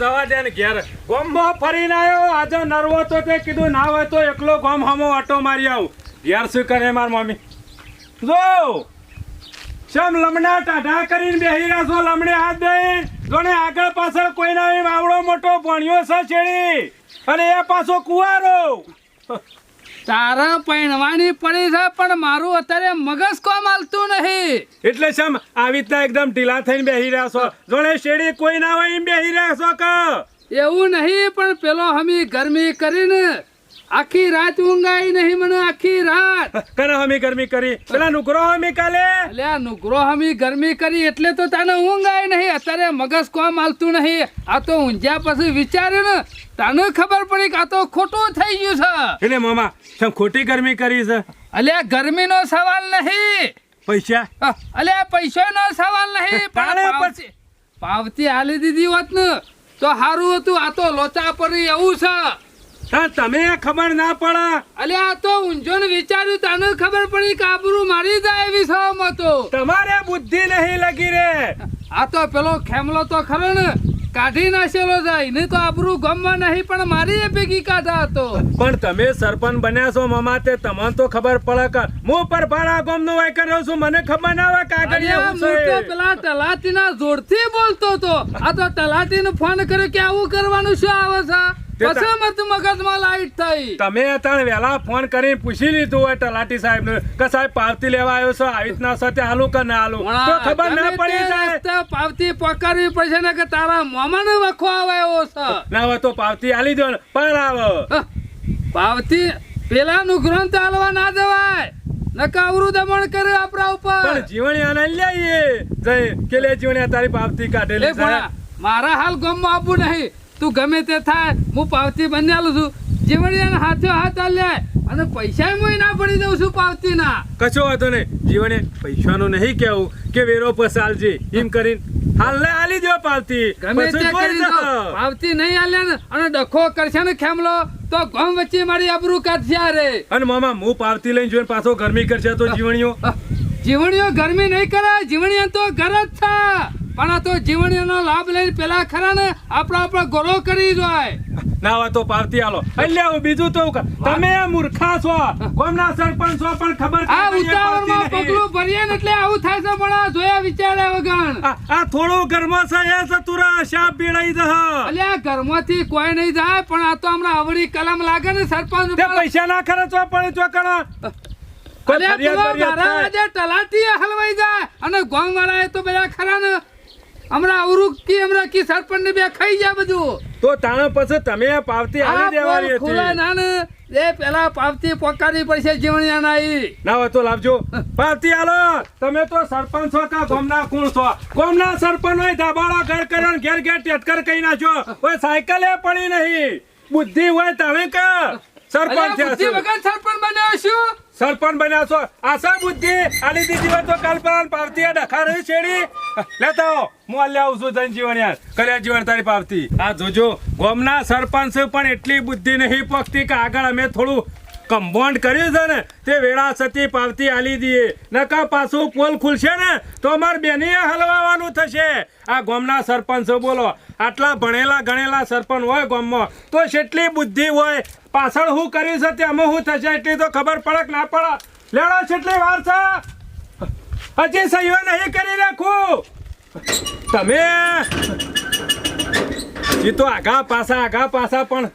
જવા દે ને ઘેર. ગોમમાં ફરીને આવ્યો આજે નરવો તો તે કીધું, ના હોય તો એકલો ગોમ હમો આટો મારી આવું. ઘેર શું કરે માર મમ્મી? જો શમ લમણા ટાઢા કરીને બેહી રહ્યા લમણે હાથ દઈ જોને આગળ પાછળ કોઈ ના આવડો મોટો ભણ્યો છે છેડી અને એ પાછો કુવારો. તારા પૈણવાની પડી છે પણ મારું અત્યારે મગજ કોમ હાલતું નહીં એટલે શમ? આવી રીતના એકદમ ઢીલા થઈને બેહી રહ્યા છો. જોડે શેડી કોઈ ના હોય એમ બેહી રહ્યા છો કે? એવું નહીં પણ પેલો હમી ગરમી કરીને આખી રાત ઊંઘાઈ નહીં મને આખી રાત. કને હમી ગરમી કરી. પેલા નુકરો હમી કાલે. અલ્યા નુકરો હમી ગરમી કરી એટલે તો તને ઊંઘ આવી નહીં. અત્યારે મગજ કોમ હાલતું નહીં. આ તો ઊંઝ્યા પછી વિચાર્યું ને તને ખબર પડી કે આ તો ખોટું થઈ ગયું છે. એટલે મામા તમે ખોટી ગરમી કરી છે. અલ્યા ગરમીનો સવાલ નહીં. પૈસા? અલ્યા પૈસાનો સવાલ નહીં. પણ પાવતી હાલી દીધી હોત ને તો સારું હતું. આ તો લોચા પડી એવું છે. તમે ખબર ના પડે. અલે આ તો ઊંઝો ને વિચાર્યું તને ખબર પડી કે આબરૂ મારી જાય એવી સહમત તમારે બુદ્ધિ નહીં લગી રે. આ તો પેલો ખેમલો તો ખરો ને કાઢી નાખેલો જાય નહીં તો આબરૂ ગમવા નહીં પણ મારી એ ભેગી કાઢા હતો પણ તમે સરપંચ બન્યા છો મામા તે તમને તો ખબર પડે કે હું પર ભાડા ગમ નો વાય કર્યો છું મને ખબર ના હોય કાગળિયા હું તો પેલા તલાટીના જોરથી બોલતો તો. આ તો તલાટીને ફોન કર્યો કે આવું કરવાનું શું આવે છે? પછી મત મગજમાં લાઈટ થઈ. તમે અત્યારે વહેલા ફોન કરીને પૂછી લીધું હોય તલાટી સાહેબ ને કે સાહેબ પાવતી લેવા આવ્યો છો આવી રીતના સાથે હાલું કે ના હાલું? તો ખબર ના પડી જાય. પાવતી પકડવી પડશે ને કે તારા મોમાને વખો આવે એવો છે? ના હોય તો પાવતી આલી દો પર આવો. પાવતી પેલા નું ગ્રંથ હાલવા ના જવાય. નકા અવરું દમણ કરે આપણા ઉપર. પણ જીવણી આને લઈએ જઈ કેલે જીવણી તારી પાવતી કાઢેલી મારા હાલ ગામમાં આપવું નહીં. તું ગમે તે થાય હું પાવતી બંને આલું છું. જીવણીયાને હાથે હાથ આલ્યા અને પૈસા હું ના પડી દઉં છું પાવતી ના કશો વાંધો નહીં. જીવને પૈસાનું નહીં કેવું કે વેરો પસાલજી એમ કરીને હાલ આલી દો પાવતી. ગમે તે કરી દો. પાવતી નહીં આલ્યા ને અને ડખો કરશે ને ખેમલો તો ગામ વચ્ચે મારી આબરૂ કાઢશે રે અને મામા હું પાવતી લઈને જોઈને પાછો ગરમી કરશે તો જીવણીઓ. જીવણીઓ ગરમી નહીં કરે જીવણીઓ તો ઘર જ છે. પણ આ તો જીવણીઓનો લાભ લઈને પેલા ખરા ને આપણા આપણા ગોળો કરી જાય. ના હોય તો પાર્ટી આલો એટલે હું બીજું તો તમે મૂર્ખા છો. ગામના સરપંચ છો પણ ખબર આ ઉતાવળમાં પગલું ભરીએ ને એટલે આવું થાય છે પણ આ જોયા વિચારે વગણ આ થોડો ઘરમાં છે એ સતુરા શાપ બીડાઈ દહ અલ્યા ઘરમાંથી કોઈ નહીં જાય પણ આ તો હમણાં આવડી કલમ લાગે ને સરપંચ પૈસા ના ખર્ચવા પડે તો કણો. તલાટી હલવાઈ જાય અને ગોમ વાળા તો બધા ખરા ને હમણાં અવરું કે હમણાં કે સરપંચ ને બે ખાઈ જાય બધું. તો તાણે પછી તમે આ પાવતી આલી દેવાની હતી. ખુલા ના ને એ પેલા પાવતી પોકારી પડશે જીવણિયા ના આવી ના હોય તો લાવજો. પાવતી આલો. તમે તો સરપંચ છો કા ગોમના કોણ છો? ગોમના સરપંચ હોય ધાબાળા ઘર કર્યો ઘેર ઘેર ટેટકર કહી નાખ્યો. કોઈ સાયકલે પડી નહીં. બુદ્ધિ હોય તમે કે. સરપંચ બુદ્ધિ વગર સરપંચ બન્યો છું સરપંચ બન્યા છો. આશા બુદ્ધિ, આની દીધી તો કલ્પના પાવતી ડખા રહી છેડી લેતા આવો હું આ આવું છું જનજીવન યાર. કર્યા જીવન તારી પાવતી આ જોજો, ગોમના સરપંચ પણ એટલી બુદ્ધિ નહીં પકતી કે આગળ અમે થોડું કમ્પાઉન્ડ કર્યું છે ને, તે વેળા પાવતી આલી દઈએ નકા પાછું પોલ ખુલશે ને, તો અમાર બેનીએ હલવાવાનું થશે. આ ગામના સરપંચો બોલો, આટલા ભણેલા ગણેલા સરપંચ હોય ગામમાં, તો જેટલી બુદ્ધિ હોય, પાછળ હું કર્યું છે તે અમે શું થશે, એટલી તો ખબર પડક ના પડે. લેડો છેટલી વાર છે, હજી સહીઓ નહીં કરી રાખું તમે એ તો આગા પાછા આગા પાછા પણ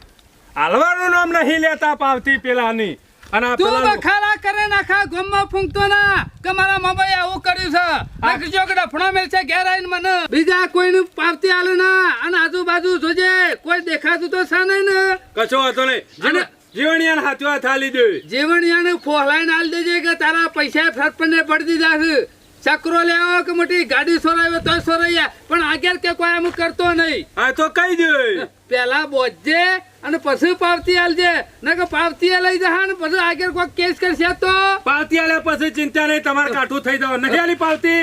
હાલવાનું નામ નહીં લેતા પાવતી પેલાની. અને તું પેલા કરે નાખા ગમમાં ફૂંકતો ના કે મારા મમ્મીએ આવું કર્યું છે. નાખજો કે ડફણો મેલ છે ઘેર આવીને મને બીજા કોઈનું પાવતી આલે ના. અને આજુબાજુ જોજે કોઈ દેખાતું તો છે નહીં ને. કશો હતો નહીં. અને- જીવણિયાને હાથવા થાલી દે. જીવણિયાને ફોહલાઈને આલી દેજે કે તારા પૈસા સરપંચને પડી દીધા છે. ચક્રો લેવો કે મોટી ગાડી સોરાવ્યો તો સોરાયા. પણ આગળ કે કોઈ એમ કરતો નહીં. આ તો કહી દે. પેલા બોજે અને પછી પાવતી આલજે ને કે પાવતી લઈ જહા ને પછી આગળ કોઈ કેસ કરશે તો. પાવતી આલે પછી ચિંતા નહીં તમારે કાઠું થઈ જવા નથી આલી પાવતી?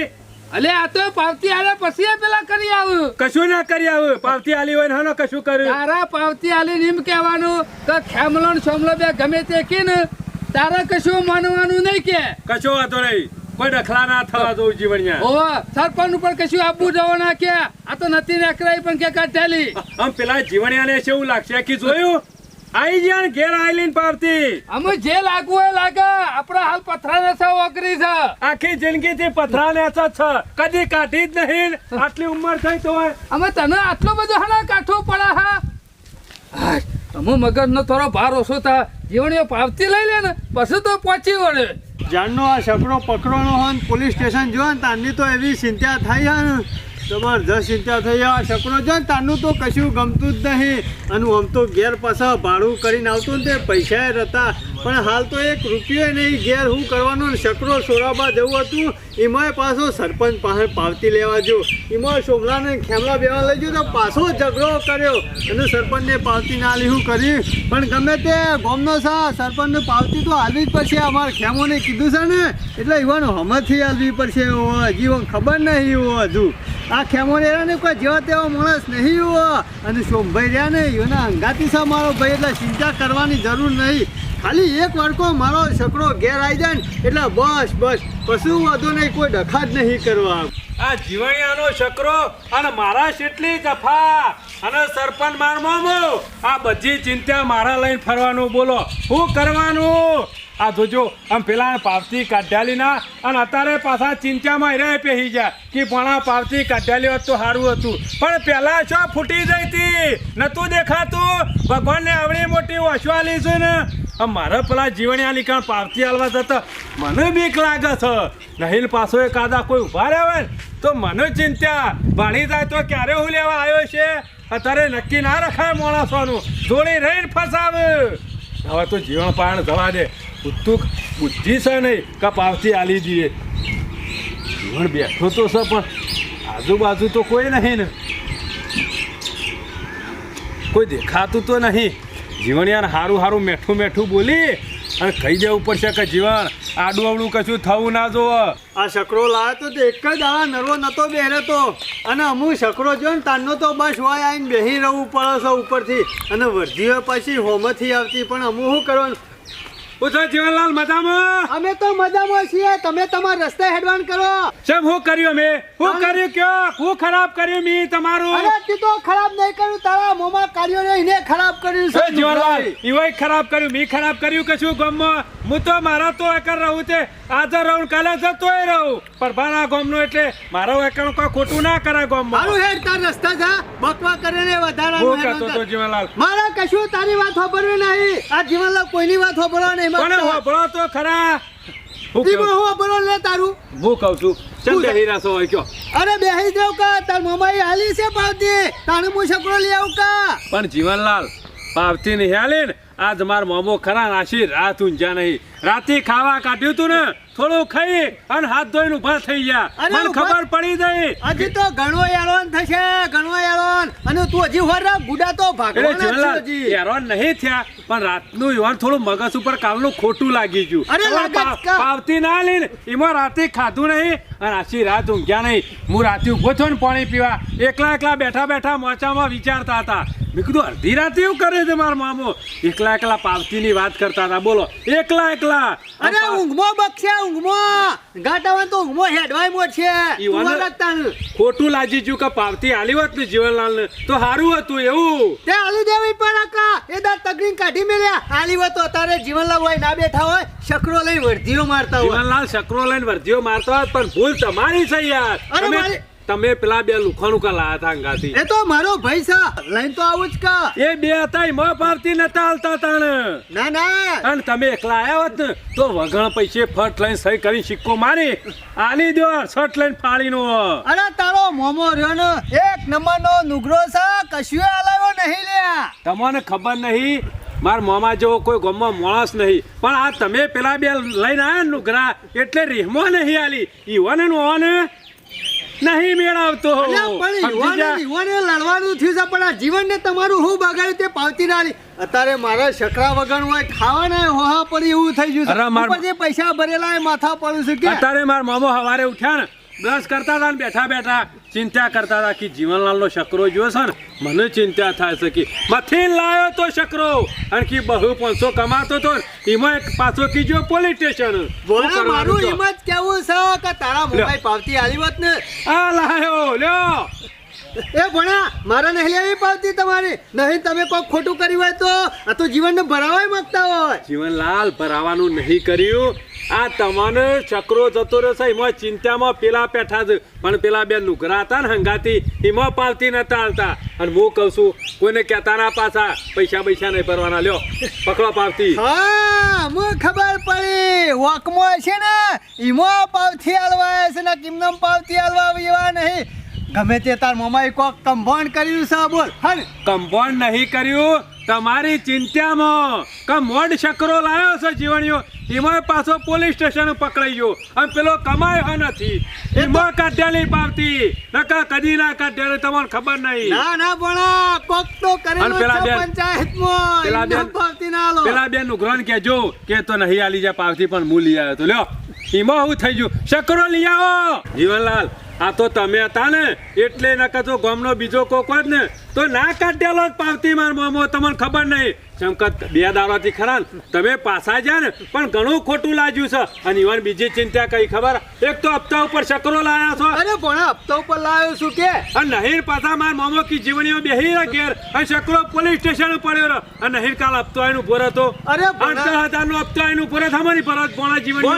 અલે આ તો પાવતી આલે પછી એ પેલા કરી આવું. કશું ના કરી આવું. પાવતી આલી હોય ને કશું કર્યું. તારા પાવતી આલી એમ કહેવાનું કે ખેમલો ને સોમલો બે ગમે તે કે ને તારા કશું માનવાનું નહીં કે. કશો વાતો નહીં. કોઈ ડખલા ના થવા દઉં જીવણિયા. ઓ સરપંચ ઉપર કશું આપવું જવો ના કે? આ તો નથી નકરાઈ પણ કે કાઢેલી. આમ પેલા જીવણિયાને એવું લાગશે કે જોયું? આઈ જાણ ઘેર આઈલીન પાવતી. અમે જે લાગવું એ લાગે. આપણા હાલ પથરા છે ઓગરી છે. આખી જિંદગી થી પથરા ને છે. કદી કાઢી જ નહીં. આટલી ઉંમર થઈ તો અમે તને આટલો બધો હણા કાઠો પડે હા? અમુ મગજ નો થોડો ભાર ઓછો થા. જીવણીઓ પાવતી લઈ લે ને પછી તો પહોંચી વળે. જાનનો આ છકડો પકડવાનો હોય પોલીસ સ્ટેશન જો ને તો એવી ચિંતા છે ને. જબરજસ્ત ચિંતા થઈ છે. આ છે જો ને તારનું તો કશું ગમતું જ નહીં. અને આમ તો ઘેર પાછા ભાડું કરીને આવતું ને તે પૈસા હતા પણ હાલ તો એક રૂપિયો નહીં, ઘેર હું કરવાનું ને છકડો સોરાબા જવું હતું. એમાંય પાછો સરપંચ પાસે પાવતી લેવા જો એમાં શોભલાને ખેમલા બેવા લઈ ગયો તો પાછો ઝઘડો કર્યો. અને સરપંચને પાવતી ના લીધું કરી. પણ ગમે તે ગોમનો સા, સરપંચને પાવતી તો હાલવી જ પડશે. અમારે ખેમોને કીધું છે ને, એટલે ઈવન હમથી હાલવી પડશે. હજી ખબર નહીં હજુ. આ રહ્યા ને કોઈ જેવા તેવા માણસ નહીં હોય અને શોભભાઈ રહ્યા ને એના અંગાતી સા મારો ભાઈ, એટલે ચિંતા કરવાની જરૂર નહીં. ખાલી એક વડકો મારો છકડો ઘેર આવી જાય ને, એટલે બસ બસ. કશું વધુ નહીં, કોઈ ડખા જ નહીં કરવા. આ જીવણિયાનો છકરો અને મારા જેટલી જફા અને સરપંચ માર આ બધી ચિંતા મારા લઈને ફરવાનું, બોલો. શું કરવાનું? આ જોજો, આમ પેલા પાવતી કાઢ્યાલી ના અને અત્યારે પાછા ચિંતામાં રે પહેરી ગયા કે પણ પાવતી કાઢ્યાલી હોત તો સારું હતું. પણ પેલા શું ફૂટી જઈ હતી નતું દેખાતું. ભગવાનને આવડી મોટી વસવાલી છે ને. મારે પેલા જીવણિયા લીકણ પાવતી હાલવા જતા મને બીક લાગે છે. નહીં પાછો એ કાદા કોઈ ઊભા રહે તો મને ચિંતા. ભાણી જાય તો ક્યારે હું લેવા આવ્યો છે? અત્યારે નક્કી ના રખાય માણસોનું. જોડી રહીને ફસાવે. હવે તો જીવન પાણ જવા દે. ઉત્તુક બુદ્ધિ છે નહીં કે પાવતી આલી દઈએ જીવન બેઠો તો છે, પણ આજુબાજુ તો કોઈ નહીં ને. કોઈ દેખાતું તો નહીં. જીવન યાર હારું સારું મેઠું મેઠું બોલી અને કહી દેવું પડશે કે જીવન આડું અવડું કશું થવું ના જોવે. આ શકરો લાવ્યો તો એક જ આ નરવો નતો બેરે તો અને અમુક શકરો જો ને, તારનો તો બસ હોય આવીને બેહી રહેવું પડે છે ઉપરથી. અને વર્ધીઓ પછી હોમથી આવતી, પણ અમુક શું કરવાનું? પૂછો જીવનલાલ મજામાં? અમે તો મજામાં છીએ. તમે તમારા રસ્તે હેડવાન કરો. શેમ હું કર્યું મેં હું કર્યું કયો? હું ખરાબ કર્યું મી તમારું? અરે તું તો ખરાબ નહીં કર્યું. તારા મોમાં કાર્યો ખરાબ કર્યું છે જીવનલાલ ઈવોય ખરાબ કર્યું મી ખરાબ કર્યું કશું ગામમાં? હું તો મારા તો એકર રહું છે. આજે રહું કાલે જતોય રહું. પરભાના ગામનો એટલે મારો એકણ કોઈ ખોટું ના કરે મારું ગામમાં હેડ તાર રસ્તા જા. બકવા કરીને હું વધારાનું કહેતો તો જીવનલાલ મારા કશું તારી વાત સાંભળવી નહીં. આ જીવનલાલ કોઈની વાત સાંભળવા નહીં મને માંગતા. તો ખરા? હું હું લે તારું. હું કહું છું. બેહી હોય કયો અરે બેહી જાવ કા. તાર મમાઈ હાલી છે પાવતી તાણે હું છકડો લઈ આવું કા. પણ જીવનલાલ પાવતી નહીં હાલે ને. આજ માર મોમો ખરા નાશીર આ તું જા નહીં. રાતે ખાવા કાઢ્યું તું ને થોડું ખાઈ અને હાથ ધોઈને ઊભા થઈ ગયા. મને ખબર પડી ગઈ. હજી તો ઘણો એરોન થશે ઘણો એરોન અને તું હજી હોરા ગુડા તો ભાગવાના છે હેરાન નહીં થયા પણ રાતનું યુવાન થોડું મગજ ઉપર કાલનું ખોટું લાગી ગયું અરે હવે લાગે જ પા- કા. પાવતી ના લઈને એમાં રાતે ખાધું નહીં અને આછી રાત ઊંઘ્યા નહીં. હું રાતે ઊભો થયો ને પાણી પીવા એકલા એકલા બેઠા બેઠા મોચામાં વિચારતા હતા. મેં કીધું અડધી રાતે એવું કરે છે મારો મામો? એકલા એકલા પાવતીની વાત કરતા હતા. બોલો એકલા એકલા અરે ઊંઘમો બક્ષે ઊંઘમો. ગાટાવાન તો ઊંઘમો હેડવાય છે. તું વાને- ખોટું લાજી ગયું કે પાવતી આલી હોત ને જીવનલાલ ને તો સારું હતું એવું. તે આલી દેવી પણ કા એ દા તગડી કાઢી મેલ્યા. આલી હોય તો અત્યારે જીવનલાલ હોય ના બેઠા હોય શકરો લઈ વર્ધીઓ મારતા હોય. જીવનલાલ શકરો લઈને વર્ધીઓ મારતા હોય પણ ભૂલ તમારી છે યાર. અરે મારી- તમે પેલા બે લુખાણું કા લાયા હતા અંગાથી? એ તો મારો ભાઈ સા લઈને તો આવું જ કા. એ બે હતા એમાં પારતી નતા હાલતા તાણે. ના ના. અને તમે એકલા આવ્યા હોત ને તો વગણ પૈસે ફટ લઈને સહી કરી સિક્કો મારી. આલી દો શર્ટ લઈને ફાડીનો અરે તારો મોમો રહ્યો ને એક નંબરનો નુગરો છે કશું હલાવ્યો નહીં લ્યા તમને ખબર નહીં માર મોમાં જેવો કોઈ ગમમાં માણસ નહીં. પણ આ તમે પેલા બે લઈને આવ્યા નુગરા એટલે રીહમો નહીં આલી ઈવન ને ઓને નહીં સમજી યુવાને લડવાનું થયું છે પણ આ જીવનને તમારું શું બગાડ્યું તે પાવતી ના. અત્યારે મારા શકરા વગર હોય ખાવાના હોહા પડી એવું થઈ ગયું અરે છે માર- ઉપર જે પૈસા ભરેલા એ માથા પડ્યું છે કે અત્યારે મારા મામો સવારે ઉઠ્યા ને બ્રશ કરતા હતા ને બેઠા બેઠા ચિંતા કરતા હતા કે જીવનલાલનો શકરો જોયો છે ને મને ચિંતા થાય છે કે મથીન લાવ્યો તો શકરો અને કે બહુ પાંચસો કમાતો તો એમાં એક પાછો કીજો પોલીસ સ્ટેશન. મારું એમ જ કેવું છે કે તારા મોબાઈલ પાવતી આલી વાત ને? આ લાયો લ્યો. એ ભણા મારા નહીં લેવી પાવતી તમારી. નહીં તમે કોઈ ખોટું કર્યું હોય તો આ તો જીવનને ભરાવાય માંગતા હોય. જીવનલાલ ભરાવાનું નહીં કર્યું. આ તમને ચક્રો જતો રહ્યો છે એમાં ચિંતામાં પેલા પેઠા છે પણ પેલા બે નુકરા હતા ને હંગાતી એમાં પાવતી નતા હાલતા અને હું કહું છું કોઈને કહેતા ના પાછા પૈસા પૈસા નહીં ભરવાના. લ્યો પકડો પાવતી. હા મને ખબર પડી. વોકમો છે ને એમાં પાવથી હલવા છે ને કિમનમ પાવતી હલવા એવા નહીં. ગમે તે તાર મમાઈ કોક કમ્પાઉન્ડ કર્યું છે બોલ. હા કમ્પાઉન્ડ નહીં કર્યું. તમારી ચિંતામાં કે મોડ શકરો લાયો છે જીવણીઓ? એમાં પાછો પોલીસ સ્ટેશન પકડાઈ ગયો. અને પેલો કમાયો નથી. એમાં કાઢ્યાલી પાવતી. નકા કદી ના કાઢ્યાલી તમને ખબર નહીં. ના ના ભણા કોક તો કરેલો છે પંચાયતમાં. પેલા બેન- પાવતી ના આલો. પેલા બેન નુકરાન કેજો કે તો નહીં આલી જા પાવતી પણ મૂ લઈ આવ્યો તો. લ્યો એમાં હું થઈ ગયું. શકરો લઈ આવો. જીવનલાલ આ તો તમે હતા ને એટલે નકા તો ગામનો બીજો કોક હોત ને તો ના કાઢેલો જ પાવતી માર મોમો તમને ખબર નહીં. ચમકત બે દાડાથી ખરા તમે પાછા જ્યા ને પણ ઘણું ખોટું લાગ્યું છે. અને ઈવન બીજી ચિંતા કઈ ખબર? એક તો હપ્તા ઉપર શકરો લાયા છો. અરે પણ હપ્તા ઉપર લાવ્યો છું કે? અને નહીં પાછા માર મોમો કી જીવણીઓ બેહી રહ્યા ઘેર. અને શકરો પોલીસ સ્ટેશન પડ્યો રહ્યો. અને નહીં કાલ હપ્તો એનું ભરો તો અરે ભણા- હજાર નો હપ્તો એનું ભરો થવાની ફરજ પોણા જીવણી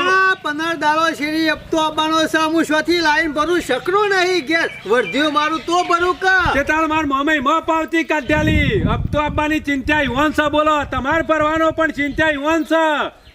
પંદર દાડો શેરી હપ્તો આપવાનો છે. હું શોથી લાઈન ભરું શકરું નહીં ઘેર. વર્ધ્યું મારું તો ભરું કા. તે તાર માર મોમે મ પાવતી કાઢ્યાલી હપ્તો આપવાની ચિંતા યુવાન છે. બોલો તમાર પરવાનો પણ ચિંતા યુવાન છે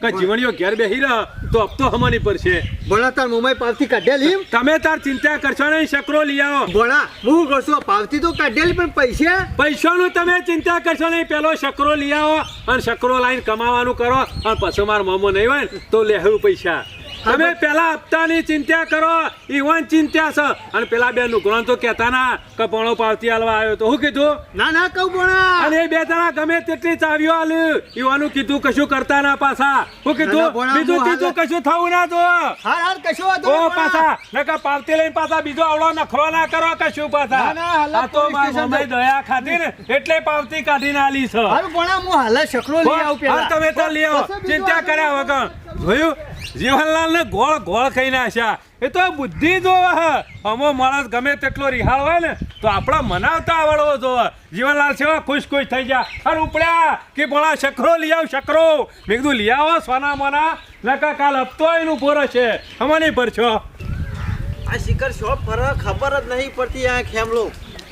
કે જીવણીઓ ઘેર બેહી રહ તો હપ્તો હમાની પર છે. ભણા તાર મુંબઈ પાવતી કાઢેલી તમે તાર ચિંતા કરશો નહીં શકરો લઈ આવો. ભણા હું કરશો પાવતી તો કાઢેલી પણ પૈસા? પૈસાનું તમે ચિંતા કરશો નહીં પેલો શકરો લઈ આવો અને શકરો લાઈન કમાવાનું કરો અને પછી માર મોમો નહીં હોય તો લેવું પૈસા. તમે પેલા હપ્તાની ચિંતા કરો ઈવન ચિંતા છે. અને પેલા બે નુકરણ તો કહેતા ના કે પોણો પાવતી આલવા આવ્યો તો. હું કીધું? ના ના કહું ભણા અને એ બે જણા ગમે તેટલી ચાવીઓ આલ ઈવાનું કીધું કશું કરતા ના પાછા. હું કીધું બીજું ત્રીજું કશું થવું ના તો. હાર હાર કશો ઓ પાછા નકા પાવતી લઈને પાછા બીજો આવડો નખરો ના કરો કશું પાછા. આ તો મારી દયા ખાધી ને એટલે પાવતી કાઢીને આલી છે. હારું ભણા હું હાલે શકલો લઈ આવું પેલા. તમે તો લઈ આવો. ચિંતા કર્યા વગર. જોયું જીવનલાલ ને ગોળ ગોળ ખાઈ નાખ્યા એ તો બુદ્ધિ જોવે અમો માણસ ગમે તેટલો રિહાળ હોય ને, તો આપણા મનાવતા આવડવો જોવે. જીવનલાલ સેવા ખુશ ખુશ થઈ ગયા અરે ઉપડ્યા, કે ભણા શકરો લઈ આવ શકરો. મેં કીધું, લઈ આવો સોના મોના નકા કાલ હપ્તો એનું પૂરો છે અમારી પર છો આ શિખર શોપ ફરવા ખબર જ નહીં પડતી આ ખેમલો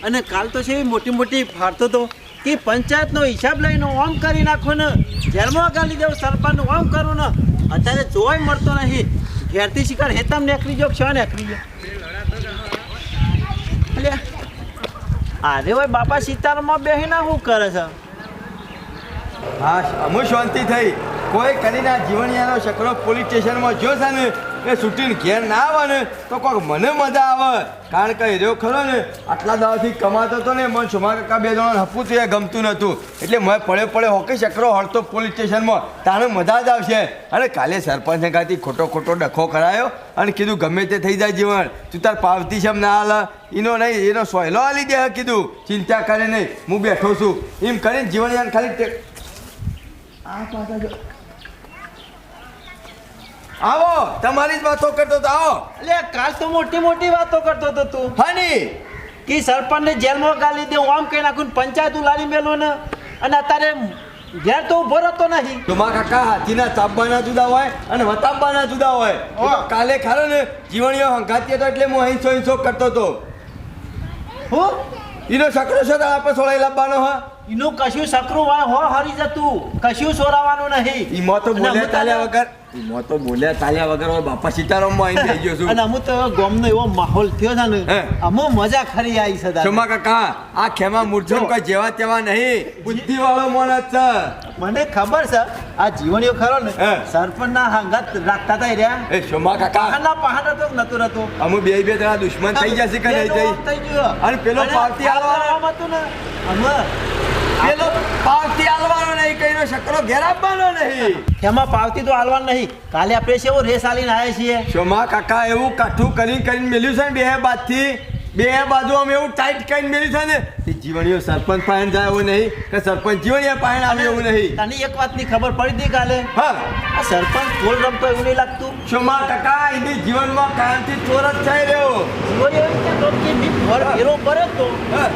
અને કાલ તો છે મોટી મોટી ફાડતો તો. કે પંચાયતનો હિસાબ લઈને ઓમ કરી નાખો ને. જેલમાં ગાલી દેવું સરપંચનું ઓમ કરું ને. અત્યારે જોવાય મળતો નહીં. ઘેરથી શિકાર હેતામ નેકરી જો છો નેકરી જો અરે ભાઈ બાપા સીતારામમાં બેહીને શું કરે છે? હા અમુ શાંતિ થઈ. કોઈ કરીને આ જીવણિયાનો શકરો પોલીસ સ્ટેશનમાં જો છે ને, એ છૂટીને ઘેર ના આવે ને, તો કોઈક મને મજા આવે. કારણ કે રહ્યો ખરો ને, આટલા દાવાથી કમાતો હતો ને, મને સુમા કાકા બે જણા હપવું તો એ ગમતું નહોતું. એટલે મેં પડે પડે હોકી ચક્રો હળતો પોલીસ સ્ટેશનમાં. તારે મજા જ આવશે. અને કાલે સરપંચને કાંથી ખોટો ખોટો ડખો કરાયો અને કીધું ગમે તે થઈ જાય જીવન. તું તાર પાવતી છે ના હાલ. એનો નહીં એનો સોયલો હાલી દે કીધું. ચિંતા કરે નહીં. હું બેઠો છું. એમ કરીને જીવનયાન ખાલી આવો તમારી જ વાતો કરતો હતો. આવો. એટલે કાલ તો મોટી મોટી વાતો કરતો હતો તું. હની કે સરપંચને જેલમાં ગાલી દે આમ કઈ નાખું પંચાયત લાવી મેલો ને અને અત્યારે ઘેર તો ઊભો રહેતો નથી તમારા કાકા હાથીના તાપવાના જુદા હોય અને વતાવવાના જુદા હોય. કાલે ખાલો ને જીવણીઓ હંગાતી હતો એટલે હું અહીં હિંસો કરતો હતો. હું? એનો સકડો તો આપણે સોળાઈ લાવવાનો હા? એનું કશું સકરું હોય હો હરી જતું. કશું સોરાવાનું નહીં. ઈમો તો અને બોલ્યા ચાલ્યા તો- વગર ઈમો તો બોલ્યા તાલ્યા વગર બાપા સીતારામમાં અહીં થઈ ગયો છું. અને અમુક તો ગોમનો એવો માહોલ થયો છે ને અમુ મજા ખરી આવી છે દાદા. કાકા આ ખેમા મૂર્છન કોઈ જેવા તેવા નહીં. બુદ્ધિવાળો માણસ છે. મને ખબર છે આ જીવણીઓ ખરો ને સરપંચ ના હાંગત રાખતા હતા રહ્યા. એ શોમા કાકા. પહાડના પહાડ તો નતું રહેતું? અમુ બે બે જણા દુશ્મન થઈ જશે કે નહીં થઈ. અને પેલો પાર્ટી આ આલવાનો. આમ હતું ને અમે પાવતી આલવાનો નહીં કઈનો શકરો ઘેર આપવાનો નહીં. એમાં પાવતી તો હાલવાનું નહીં. કાલે આપણે રેસ આલીને આવ્યા છીએ. શોમા કાકા એવું કાઠું કરી કરીને મેલ્યું છે ને બે બાજથી બે બાજુ અમે એવું ટાઈટ કરીને મેલ્યું છે ને? જીવણીઓ સરપંચ પાસે જાય એવું નહીં કે સરપંચ જીવણીઓ પાસે આવે એવું નહીં. તને એક વાતની ખબર પડી હતી કાલે? હા. આ સરપંચ ચોર રમતો એવું નહીં લાગતું? શોમા ટકા એની જીવનમાં કાયમથી ચોર જ થઈ રહ્યો. વેરો ભર્યો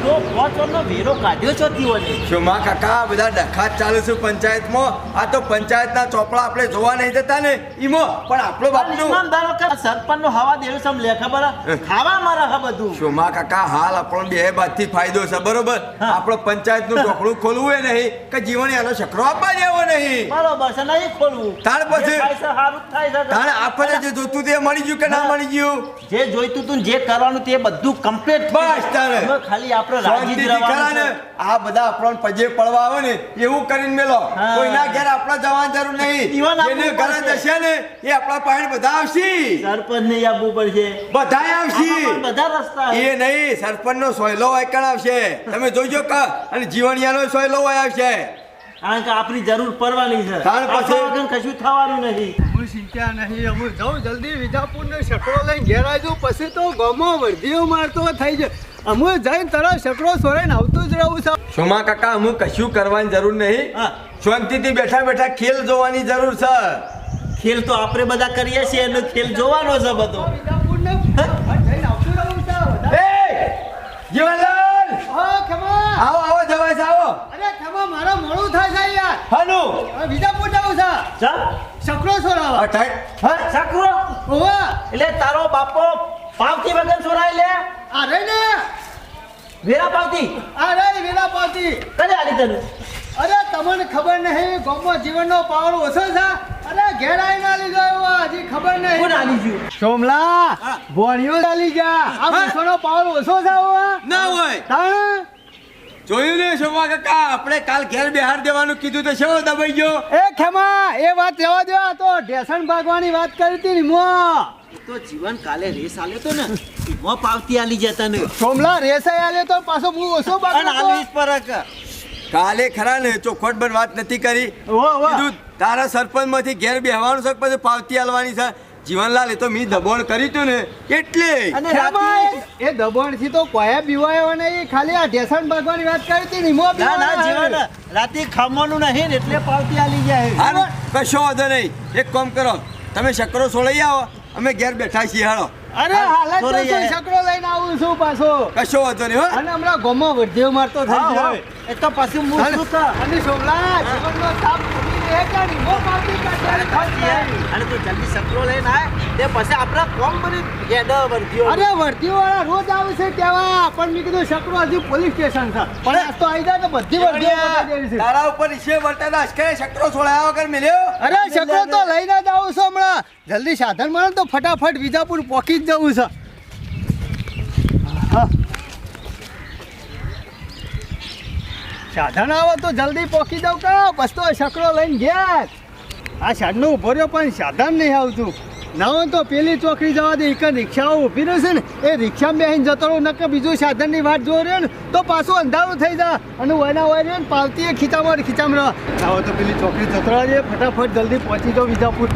તો પોચોનો વેરો કાઢ્યો છો થયો શોમા કાકા બધા ડખા ચાલુ છે પંચાયતમાં. આ તો પંચાયતના ચોપડા આપણે જોવા નહીં જતા ને ઈમો. પણ આપણો બાપનું ઈમાનદારો કે સરપંચનો હવા દેવું સમ લે ખબર? ખાવા મારા હા બધું. શોમા કાકા હાલ આપણો બે બાજથી ફાયદો છે બરોબર? આપણો પંચાયતનું ટોકડું ખોલવું એ નહીં કે જીવન એનો શકરો આપવા દેવો નહીં. બરોબર છે નહીં ખોલવું. તાર પછી- જે થાય સારું થાય છે તાણે આપણને જે જોતું તે મળી ગયું કે ના મળી ગયું? જે જોઈતું તું જે કરવાનું તે બધું કમ્પ્લીટ બસ તારે. ખાલી આપણે રાજી રહેવાનું આ બધા આપણને પજે પડવા આવે ને એવું કરીને મેલો. કોઈના ઘેર આપણા જવાની જરૂર નહીં. જેને ઘરે જશે ને એ આપણા પાસે બધા આવશે. સરપંચ ને આપવું પડશે. બધાય આવશે. બધા રસ્તા એ નહીં સરપંચ નો સોયલો વાયકણ આવશે. તમે જોજો કા અને જીવણિયાનો સોયલો આવ્યા આવશે. કારણ કે આપણી જરૂર પડવાની છે. તાર પછી- કશું થવાનું નહીં. હું ચિંતા નહીં હું જાઉં જલ્દી વિજાપુરનો શકડો લઈને ઘેર આવજો પછી તો ગમો વર્ધીઓ મારતો થઈ જાય. અમે જઈને તરત શકડો સોરાઈને આવતું જ રહું છું. સોમા કાકા અમુક કશું કરવાની જરૂર નહીં. હા. શાંતિથી બેઠા બેઠા ખેલ જોવાની જરૂર છે. ખેલ તો આપણે બધા કરીએ છીએ એનો ખેલ જોવાનો છે બધો. જઈને આવતું રહું છું. એ જીવનલાલ હા ખમા. આવો આવો જવાય આવો. અરે ખમા મારો મોડું થાય છે યાર. હાનું. હવે વિજાપુર જાઉં છે. ચા સકરો છોરાવા અઠાઈ હા સકરો ઓવા. એટલે તારો બાપો પાવતી વગર છોરાય લે. આ રે ને. વેરા પાવતી. આ વેરા પાવતી. કને આલી તને? અરે તમને ખબર નહીં ગામમાં જીવનનો પાવર ઓછો છે? અરે ઘેર આવીને આલી ગયો હજી ખબર કોણ નહીં આલી ગયું? સોમલા હા. ભોણિયો ચાલી ગયા. આ હા. પાવર ઓછો છે ના હોય. તાણ. જોયું ને શોભા કાકા? આપણે કાલ ઘેર બિહાર દેવાનું કીધું તો શેવો દબાઈ ગયો? એ ખેમા એ વાત જવા દો આ તો ઢેસણ ભાગવાની વાત કરી હતી ને મો. તો જીવન કાલે રેસ આલ્યો તો ને. મો પાવતી આલી જતા ને. સોમલા રેસાઈ આલ્યો તો પાછો હું ઓછો અને બાકી આલવીસ કાલે ખરા ને ચોખવટ પણ વાત નથી કરી. કીધું તારા સરપંચમાંથી ઘેર બેહવાનું છે પછી પાવતી આલવાની છે? જીવનલાલ એ તો મી દબોણ કરી તું ને. એટલે એ દબોણથી તો કોયા બીવાયો નહીં. ખાલી આ ઢેસણ ભાગવાની વાત કરી હતી નિમો ના ના જીવન રાતે ખાવાનું નહીં એટલે પાવતી આલી જાય હાલો કશો વાંધો નહીં. એક કામ કરો તમે શકરો સોળાઈ આવો. અમે ઘેર બેઠા છીએ હાલો. અરે હાલત તો સોરી શું આયા. શકડો લઈને આવું છું પાછો. કશો વાંધો નહીં હો. અને હમણાં ગોમો વર્ધ્યો મારતો થઈ જાય એ તો પછી મૂળ શું અને સોમલા જીવનનો સાપ અને તું જલ્દી સકરો લઈને આય. તે પછી આપણા કોમ બની હેડ અરે વર્ધીઓ. વાળા રોજ આવે છે કેવા પણ મેં કીધું શકડો હજી પોલીસ સ્ટેશન છે. પણ આ તો આવી જાય તો બધી વર્ધીઓ પતાવી છે. તારા ઉપર ઈશે વર્તાના અશ્કરે શકરો છોડાયા? વગર મિલ્યો. અરે શકડો તો લઈને જ આવું છું હમણાં. જલ્દી સાધન મળે તો ફટાફટ વિજાપુર પહોંચી જ જવું છે. સાધન આવે તો જલ્દી પહોંચી દઉં કે? બસ તો શકડો લઈને ગયા આ સાધનો ઊભો રહ્યો, પણ સાધન નહીં આવતું. ના તો પેલી ચોકડી જવા દે, એક રિક્ષાઓ ઊભી રહેશે ને. એ રિક્ષામાં બેસીને જતો રહું, નકર બીજું સાધનની વાટ જોઈ રહ્યો ને, તો પાછું અંધારું થઈ જાય અને વયના વય રહ્યો ને પાવતી એ ખીચામાં ખીચામાં રહે. ના હોય તો પેલી ચોકડી જતો રહેજે, ફટાફટ જલ્દી પહોંચી જાઓ વિજાપુર.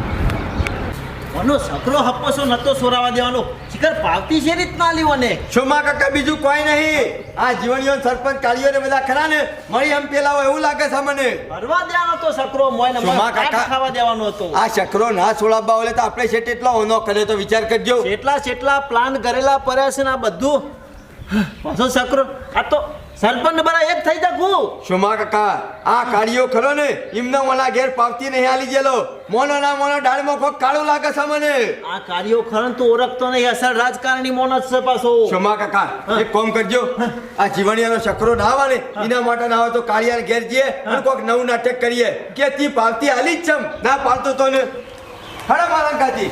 મનો સકરો હપ્પો છો નતો સોરાવા દેવાનો? શિખર પાવતી છે રીતના લીવો ને શોમા કાકા બીજું કોઈ નહીં. આ જીવણીઓ સરપંચ કાળીઓ ને બધા ખરા ને મળી એમ પેલા હોય એવું લાગે છે મને ભરવા દેવાનો તો સકરો મોય ને મોય કાકા. ખાવા દેવાનો હતો. આ સકરો ના છોડાવવા ઓલે તો આપણે છે તેટલા ઓનો કરે તો વિચાર કરજો. એટલા જેટલા પ્લાન કરેલા પડ્યા છે ને આ બધું પાછો સકરો આ તો સરપંચ બરા એક થઈ જાકું શોમા કાકા? આ કાળીઓ ખરો ને? એમના ઓલા ઘેર પાવતી નહીં આલી ગયેલો. મોનો ના મોનો ડાળમાં કોક કાળું લાગે છે મને. આ કાર્યો ખરણ તો ઓળખતો નહીં અસર રાજકારણી મોનો છે પાછો. શુમા કાકા? એક કામ કરજો. આ જીવણીયાનો ચક્રો ના આવે ને એના માટે ના હોય તો કાળિયાને ઘેર જઈએ અને કોક નવું નાટક કરીએ. કે તી પાવતી આલી જ છમ ના પાલતો તો ને. હડા મારા કાતી